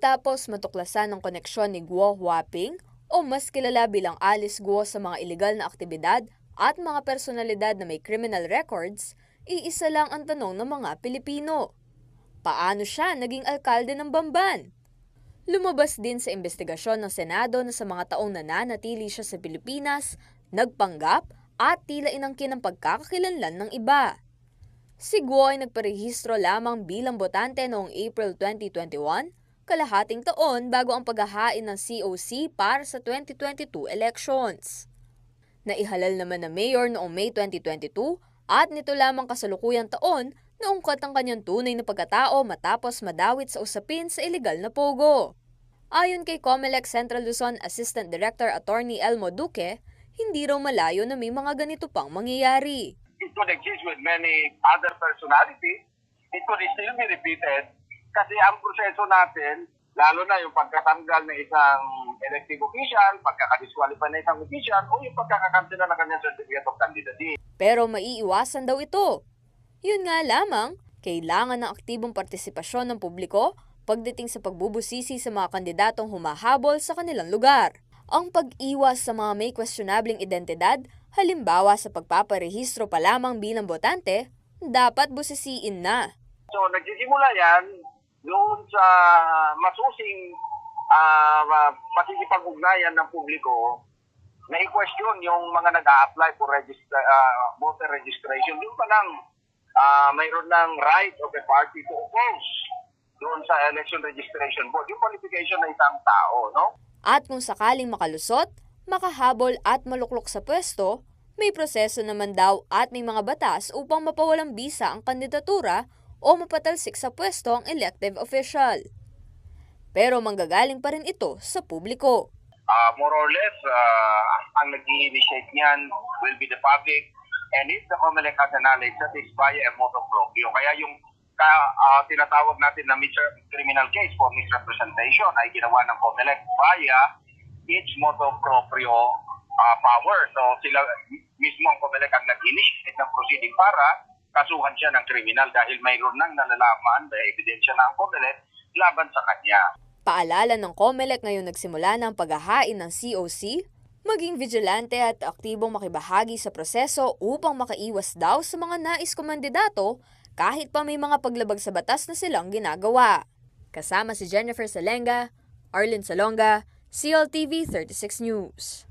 Matapos matuklasan ng koneksyon ni Guo Huaping o mas kilala bilang Alice Guo sa mga ilegal na aktibidad at mga personalidad na may criminal records, iisa lang ang tanong ng mga Pilipino. Paano siya naging alkalde ng Bamban? Lumabas din sa investigasyon ng Senado na sa mga taong nananatili siya sa Pilipinas, nagpanggap at tila inangkin ng pagkakakilanlan ng iba. Si Guo ay nagparehistro lamang bilang botante noong April 2021, kalahating taon bago ang paghahain ng COC para sa 2022 elections. Naihalal naman na mayor noong May 2022 at nito lamang kasalukuyang taon naungkat ang kanyang tunay na pagkatao matapos madawit sa usapin sa ilegal na pogo. Ayon kay Comelec Central Luzon Assistant Director Attorney Elmo Duque, hindi raw malayo na may mga ganito pang mangyayari. it could exist with many other personalities. It could still be repeated kasi ang proseso natin, lalo na yung pagkatanggal ng isang elective official, pagkakadisqualify ng isang official, o yung pagkakakansela ng kanyang certificate of candidacy. Pero maiiwasan daw ito. Yun nga lamang, kailangan ng aktibong partisipasyon ng publiko pagdating sa pagbubusisi sa mga kandidatong humahabol sa kanilang lugar. Ang pag-iwas sa mga may questionabling identidad, halimbawa sa pagpaparehistro pa lamang bilang botante, dapat busisiin na. So, nagsisimula yan doon sa masusing uh, pakikipag-ugnayan ng publiko na i-question yung mga nag-a-apply for register, ah, voter registration. Doon pa lang ah, mayroon ng right of a party to oppose doon sa election registration board. Yung qualification ng isang tao, no? At kung sakaling makalusot, makahabol at maluklok sa pwesto, may proseso naman daw at may mga batas upang mapawalang bisa ang kandidatura o mapatalsik sa pwesto ang elective official. Pero manggagaling pa rin ito sa publiko. Ah, more or less, ah, ang nag-initiate niyan will be the public. And if the COMELEC has a knowledge, that is via a motu proprio. Kaya yung ka, ah, tinatawag natin na criminal case for misrepresentation ay ginawa ng COMELEC via its motu proprio ah, power. So sila mismo ang COMELEC ang nag-initiate ng proceeding para kasuhan siya ng kriminal dahil mayroon nang nalalaman, may ebidensya ang COMELEC laban sa kanya. Paalala ng COMELEC ngayon nagsimula ng paghahain ng COC, maging vigilante at aktibong makibahagi sa proseso upang makaiwas daw sa mga nais kumandidato kahit pa may mga paglabag sa batas na silang ginagawa. Kasama si Jennifer Salenga, Arlene Salonga, CLTV 36 News.